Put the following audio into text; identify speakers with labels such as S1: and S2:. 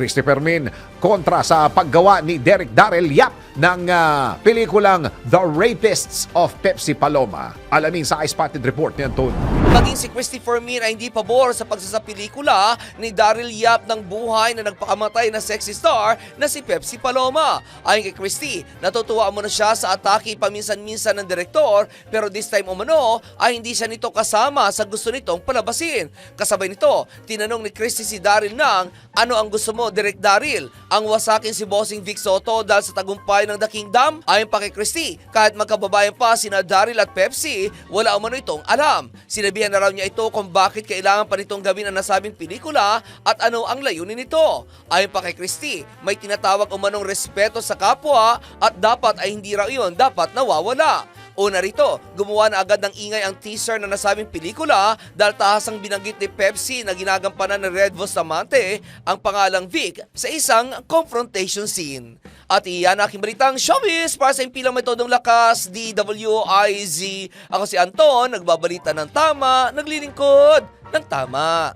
S1: Christopher Min kontra sa paggawa ni Derek Darrell Yap ng ah, pelikulang The Rapists of Pepsi Paloma. Alamin sa iSpotted Report ni Anton.
S2: Maging si Christopher Min ay hindi pabor sa pagsasapelikula ni Daryl Yap ng buhay na nagpakamatay na sexy star na si Pepsi Paloma. Ayon kay Christy, natutuwa mo na siya sa atake paminsan-minsan ng direktor pero this time umano ay hindi siya nito kasama sa gusto nitong palabasin. Kasabay nito, tinanong ni Christy si Daryl ng ano ang gusto mo, Direk Daryl? Ang wasakin si Bossing Vic Soto dahil sa tagumpay ng The Kingdom? Ayon pa kay Christy, kahit magkababayan pa sina Daryl at Pepsi, wala umano itong alam. Sinabihan na raw niya ito kung bakit kailangan pa nitong gawin ang nasabing pelikula at ano ang layunin nito. Ayon pa kay Christy, may tinatawag umanong respeto sa kapwa at dapat ay hindi raw iyon dapat nawawala. Una rito, gumawa na agad ng ingay ang teaser na nasabing pelikula dahil tahasang binanggit ni Pepsi na ginagampanan ni Red Bustamante ang pangalang Vic sa isang confrontation scene. At iyan ang aking balitang showbiz para sa impilang metodong lakas, DWIZ. Ako si Anton, nagbabalita ng tama, naglilingkod ng tama.